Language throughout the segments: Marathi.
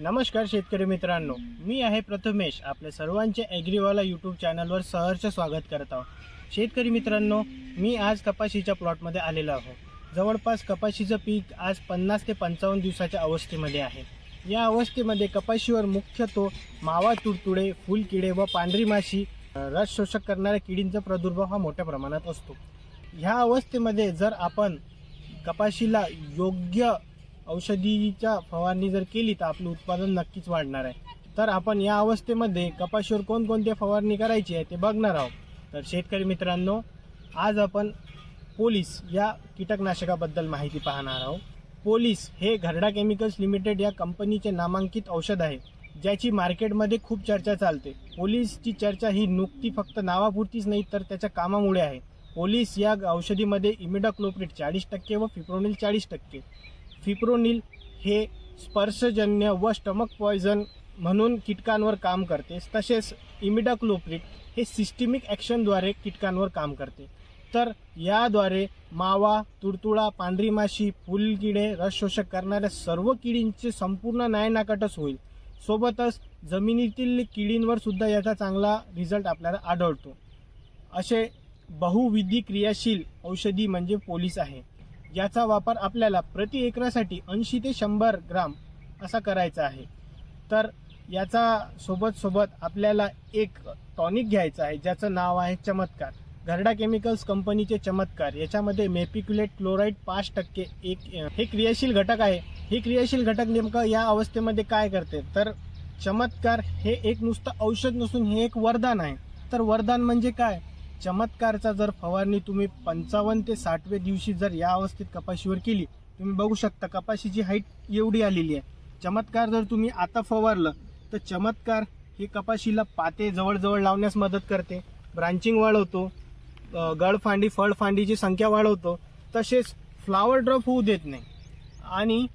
नमस्कार शेतकरी मित्रांनो मी आहे प्रथमेश. आपल्या सर्वांचे ॲग्रीवाला यूट्यूब चॅनलवर सहर्ष स्वागत करत आहोत. शेतकरी मित्रांनो मी आज कपाशीच्या प्लॉटमध्ये आलेलो आहो. जवळपास कपाशीचं पीक आज पन्नास ते पंचावन्न दिवसाच्या अवस्थेमध्ये आहे. या अवस्थेमध्ये कपाशीवर मुख्यतो मावा तुडतुडे फुलकिडे व पांढरी माशी रस शोषक करणाऱ्या किडींचा प्रादुर्भाव हा मोठ्या प्रमाणात असतो. ह्या अवस्थेमध्ये जर आपण कपाशीला योग्य औषधीच्या फवारणी जर केली तर आपलं उत्पादन नक्कीच वाढणार आहे. तर आपण या अवस्थेमध्ये कपाशीवर कोणकोणती फवारणी करायची आहे ते बघणार आहोत. तर शेतकरी मित्रांनो आज आपण पोलीस या कीटकनाशकाबद्दल माहिती पाहणार आहोत. पोलीस हे घरडा केमिकल्स लिमिटेड या कंपनीचे नामांकित औषध आहे ज्याची मार्केटमध्ये खूप चर्चा चालते. पोलीसची चर्चा ही नुकती फक्त नावापुरतीच नाही तर त्याच्या कामामुळे आहे. पोलीस या औषधीमध्ये इमिडाक्लोप्रिट चाळीस टक्के व फिप्रोनिल चाळीस टक्के. फिप्रोनिल हे स्पर्शजन्य व स्टमक पॉयझन म्हणून कीटकांवर काम करते. तसेच इमिडाक्लोप्रिक हे सिस्टिमिक ॲक्शनद्वारे कीटकांवर काम करते. तर याद्वारे मावा तुडतुडा पांढरी माशी फुलकिडे रस शोषक करणाऱ्या सर्व किडींचे संपूर्ण नायनाकटच होईल. सोबतच जमिनीतील किडींवर सुद्धा याचा चांगला रिझल्ट आपल्याला आढळतो. असे बहुविधी क्रियाशील औषधी म्हणजे पोलीस आहे. याचा वापर आपल्याला प्रति एकरासाठी ऐंशी ते शंभर ग्राम असा करायचा आहे. तर याचा सोबत सोबत आपल्याला एक टॉनिक घ्यायचं आहे ज्याचं नाव आहे चमत्कार. घरडा केमिकल्स कंपनीचे चमत्कार. याच्यामध्ये मेपिक्युलेट क्लोराईड पाच टक्के एक हे क्रियाशील घटक आहे. हे क्रियाशील घटक नेमकं या अवस्थेमध्ये काय करते? तर चमत्कार हे एक नुसतं औषध नसून हे एक वरदान आहे. तर वरदान म्हणजे काय? चमत्कारचा जर फवारणी तुम्ही पंचावन्न ते साठव्या दिवशी जर या अवस्थेत कपाशीवर केली तुम्ही बघू शकता कपाशीची हाईट एवढी आलेली आहे. चमत्कार जर तुम्ही आता फवारलं तर चमत्कार हे कपाशीला पाते जवळजवळ लावण्यास मदत करते. ब्रांचिंग वाढवतो गळफांडी फळफांडीची संख्या वाढवतो तसेच फ्लावर ड्रॉप होऊ देत नाही. आणि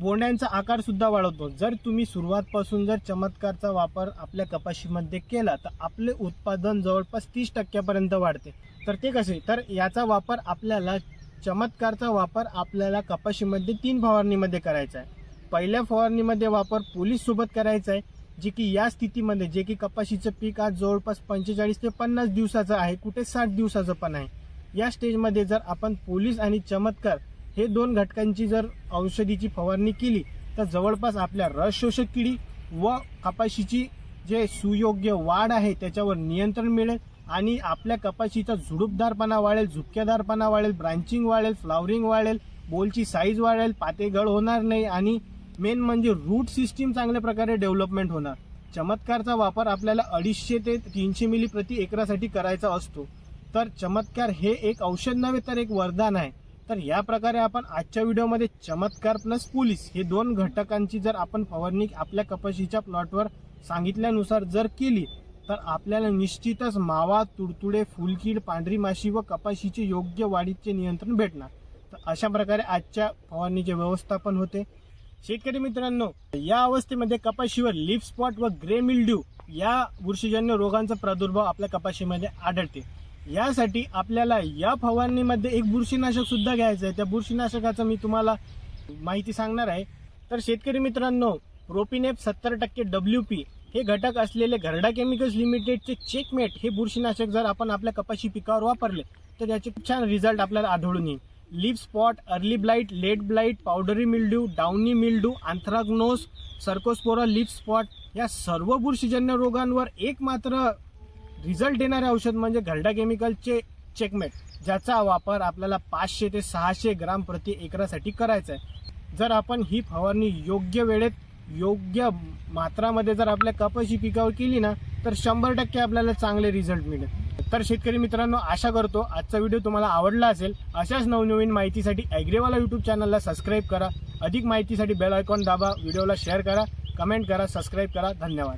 बोंड्यांचा आकार सुद्धा वाढवतो. जर तुम्ही सुरुवातपासून जर चमत्कारचा वापर आपल्या कपाशीमध्ये केला तर आपले उत्पादन जवळपास तीस टक्क्यापर्यंत वाढते. तर ते कसे तर याचा वापर आपल्याला चमत्कारचा वापर आपल्याला कपाशीमध्ये तीन फवारणीमध्ये करायचा आहे. पहिल्या फवारणीमध्ये वापर पोलीस सोबत करायचा आहे जे की या स्थितीमध्ये जे की कपाशीचं पीक आज जवळपास पंचेचाळीस ते पन्नास दिवसाचं आहे कुठे साठ दिवसाचं पण आहे. या स्टेजमध्ये जर आपण पोलीस आणि चमत्कार हे दोन घटकांची जर औषधीची फवारणी केली तर जवळपास आपल्या रस शोषक किडी व कपाशीची जे सुयोग्य वाढ आहे त्याच्यावर नियंत्रण मिळेल आणि आपल्या कपाशीचा झुडूपदारपणा वाढेल झुपक्यादारपणा वाढेल ब्रांचिंग वाढेल फ्लावरिंग वाढेल बोलची साईज वाढेल पातेगळ होणार नाही आणि मेन म्हणजे रूट सिस्टीम चांगल्या प्रकारे डेव्हलपमेंट होणार. चमत्कारचा वापर आपल्याला अडीचशे ते तीनशे मिली प्रति एकरासाठी करायचा असतो. तर चमत्कार हे एक औषध नव्हे तर एक वरदान आहे. तर या प्रकारे आपण आजच्या व्हिडिओमध्ये चमत्कार प्लस पोलीस हे दोन घटकांची जर आपण फवारणी आपल्या कपाशीच्या प्लॉटवर सांगितल्यानुसार जर केली तर आपल्याला निश्चितच मावा तुडतुडे फुलकीड पांढरी माशी व कपाशीचे योग्य वाढीचे नियंत्रण भेटणार. तर अशा प्रकारे आजच्या फवारणीचे व्यवस्थापन होते. शेतकरी मित्रांनो या अवस्थेमध्ये कपाशीवर लिफ स्पॉट व ग्रे मिल्ड्यू या बुरशीजन्य रोगांचा प्रादुर्भाव आपल्या कपाशीमध्ये आढळते. यासाठी आपल्याला या फवारणीमध्ये एक बुरशीनाशक सुद्धा घ्यायचं आहे. त्या बुरशीनाशकाचं मी तुम्हाला माहिती सांगणार आहे. तर शेतकरी मित्रांनो प्रोपिनेप सत्तर टक्के डब्ल्यू पी हे घटक असलेले घरडा केमिकल्स लिमिटेडचे चेकमेट हे बुरशीनाशक जर आपण आपल्या कपाशी पिकावर वापरले तर याचे खूप छान रिझल्ट आपल्याला आढळून येईल. Leaf spot early blight late blight powdery mildew downy mildew anthracnose cercospora leaf spot या सर्व बुरशीजन्य रोगांवर एक मात्र रिझल्ट देणारे औषध म्हणजे घरडा केमिकलचे चेकमेट ज्याचा वापर आपल्याला पाचशे ते सहाशे ग्राम प्रति एकरासाठी करायचा आहे. जर आपण ही फवारणी योग्य वेळेत योग्य मात्रामध्ये जर आपल्या कपाशी पिकावर केली ना तर शंभर टक्के आपल्याला चांगले रिझल्ट मिळेल. तर शेतकरी मित्रांनो आशा करतो आजचा व्हिडिओ तुम्हाला आवडला असेल. अशाच नवनवीन माहितीसाठी ॲग्रेवाला यूट्यूब चॅनलला सबस्क्राईब करा. अधिक माहितीसाठी बेल आयकॉन दाबा व्हिडिओला शेअर करा कमेंट करा सबस्क्राईब करा. धन्यवाद.